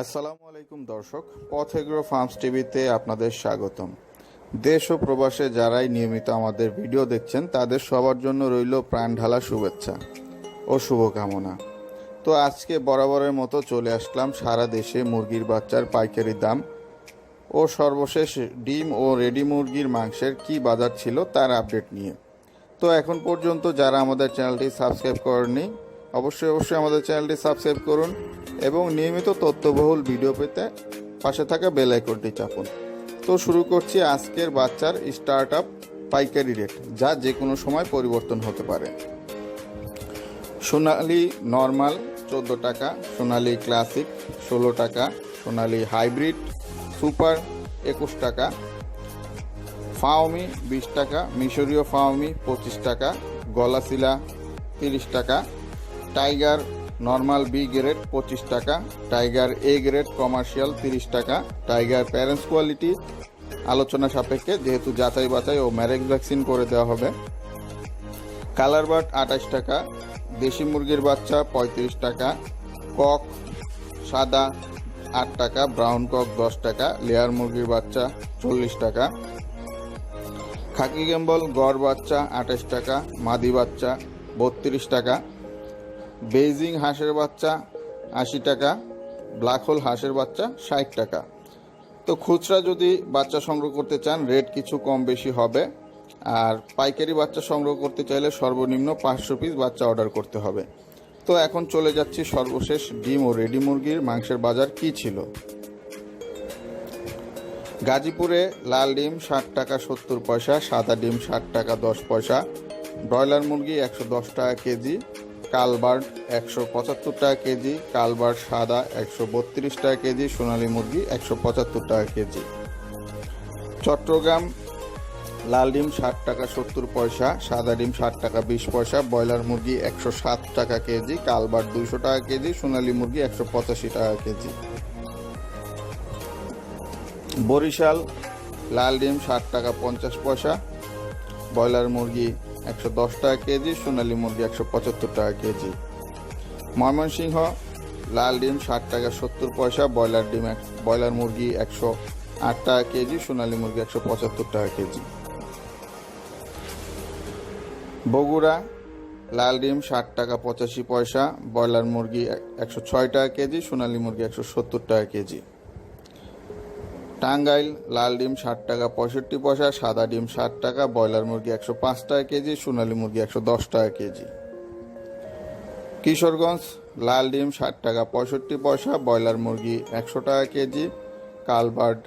আসসালামু আলাইকুম দর্শক পথ এগ্রো ফার্মস টিভিতে আপনাদের স্বাগতম। দেশ ও প্রবাসে যারাই নিয়মিত আমাদের ভিডিও দেখছেন, তাদের সবার জন্য রইল প্রাণ ঢালা শুভেচ্ছা ও শুভকামনা। তো আজকে বরাবরের মতো চলে আসলাম সারা দেশে মুরগির বাচ্চার পাইকারি দাম ও সর্বশেষ ডিম ও রেডি মুরগির মাংসের কি বাজার ছিল তার আপডেট নিয়ে। তো এখন পর্যন্ত যারা আমাদের চ্যানেলটি সাবস্ক্রাইব করেননি অবশ্যই অবশ্যই আমাদের চ্যানেলটি সাবস্ক্রাইব করুন এবং নিয়মিত তথ্যবহুল ভিডিও পেতে পাশে থাকা বেল আইকনটি চাপুন। তো শুরু করছি আজকের বাচ্চার স্টার্ট আপ পাইকারি রেট, যা যে কোনো সময় পরিবর্তন হতে পারে। সোনালি নর্মাল চোদ্দ টাকা, সোনালি ক্লাসিক ষোলো টাকা, সোনালি হাইব্রিড সুপার একুশ টাকা, ফাওমি বিশ টাকা, মিশরীয় ফাওমি পঁচিশ টাকা, গলাশিলা তিরিশ টাকা টাইগার নর্মাল বি গ্রেড পঁচিশ টাকা, টাইগার এ গ্রেড কমার্শিয়াল তিরিশ টাকা, টাইগার প্যারেন্টস কোয়ালিটি আলোচনা সাপেক্ষে যেহেতু যাচাই বাছাই ও ম্যারেজ ভ্যাকসিন করে দেওয়া হবে। কালার বার্ড আঠাশ টাকা, দেশি মুরগির বাচ্চা পঁয়ত্রিশ টাকা, কক সাদা আট টাকা, ব্রাউন কক দশ টাকা, লেয়ার মুরগির বাচ্চা চল্লিশ টাকা। খাকি গেম্বল গড় বাচ্চা আঠাশ টাকা, মাদি বাচ্চা বত্রিশ টাকা বেইজিং হাঁসের বাচ্চা আশি টাকা, ব্ল্যাক হোল হাঁসের বাচ্চা ষাট টাকা। তো খুচরা যদি বাচ্চা সংগ্রহ করতে চান, রেট কিছু কম বেশি হবে। আর পাইকারি বাচ্চা সংগ্রহ করতে চাইলে সর্বনিম্ন পাঁচশো পিস বাচ্চা অর্ডার করতে হবে। তো এখন চলে যাচ্ছি সর্বশেষ ডিম ও রেডি মুরগির মাংসের বাজার কি ছিল? গাজীপুরে লাল ডিম ষাট টাকা সত্তর পয়সা, সাদা ডিম ষাট টাকা দশ পয়সা, ব্রয়লার মুরগি একশো দশ টাকা কেজি কালবার্ড একশো পঁচাত্তর টাকা কেজি, কালবার্ড সাদা একশো বত্রিশ টাকা কেজি, সোনালী মুরগি একশো পঁচাত্তর টাকা কেজি। চট্টগ্রাম লাল ডিম ষাট টাকা সত্তর পয়সা, সাদা ডিম ষাট টাকা বিশ পয়সা, ব্রয়লার মুরগি একশো সাত টাকা কেজি, কালবার্ড দুইশো টাকা কেজি, সোনালী মুরগি একশো পঁচাশি টাকা কেজি। বরিশাল লাল ডিম ষাট টাকা পঞ্চাশ পয়সা, ব্রয়লার মুরগি একশো দশ টাকা কেজি, সোনালী মুরগি একশো পঁচাত্তর টাকা কেজি। ময়মনসিংহ, লাল ডিম ষাট টাকা সত্তর পয়সা, ব্রয়লার ডিম এক, ব্রয়লার মুরগি একশো আট টাকা কেজি, সোনালী মুরগি একশো পঁচাত্তর টাকা কেজি। বগুড়া, লাল ডিম ষাট টাকা পঁচাশি পয়সা, ব্রয়লার মুরগি একশো ছয় টাকা কেজি, সোনালী মুরগি একশো সত্তর টাকা কেজি। টাঙ্গাইল, লাল ডিম ষাট টাকা, পঁয়ষট্টি পয়সা, সাদা ডিম ষাট টাকা, ব্রয়লার মুরগি একশো পাঁচ টাকা কেজি, সোনালী মুরগি একশো দশ টাকা কেজি। কিশোরগঞ্জ, লাল ডিম ষাট টাকা, পঁয়ষট্টি পয়সা, ব্রয়লার মুরগি একশো টাকা কেজি, কালবার্ড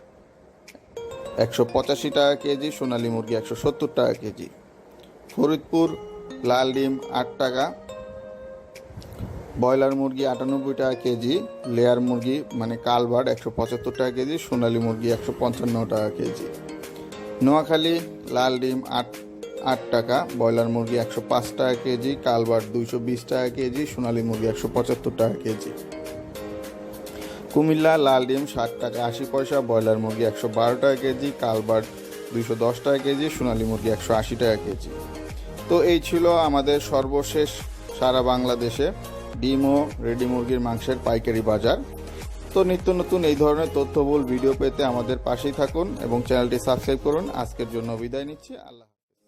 একশো পঁচাশি টাকা কেজি, সোনালী মুরগি একশো সত্তর টাকা কেজি। ফরিদপুর, লাল ডিম আট টাকা ব্রয়লার মুরগি আটানব্বই টাকা কেজি, লেয়ার মুরগি মানে কালবার্ড একশো পঁচাত্তর টাকা কেজি, সোনালী মুরগি একশো পঞ্চান্ন টাকা কেজি। নোয়াখালী লাল ডিম আট আট টাকা, ব্রয়লার মুরগি একশো পাঁচ টাকা কেজি কালবার্ড দুইশো বিশ টাকা কেজি, সোনালী মুরগি একশো পঁচাত্তর টাকা কেজি। কুমিল্লা লাল ডিম ষাট টাকা আশি পয়সা, ব্রয়লার মুরগি একশো বারো টাকা কেজি কালবার্ড দুইশো দশ টাকা কেজি, সোনালী মুরগি একশো আশি টাকা কেজি। তো এই ছিল আমাদের সর্বশেষ সারা বাংলাদেশে ডিম ও রেডি মুরগির মাংসের পাইকারি বাজার। তো নিত্য নতুন এই ধরনের তথ্যবহুল ভিডিও পেতে আমাদের পাশেই থাকুন এবং চ্যানেলটি সাবস্ক্রাইব করুন। আজকের জন্য বিদায় নিচ্ছি। আল্লাহ হাফেজ।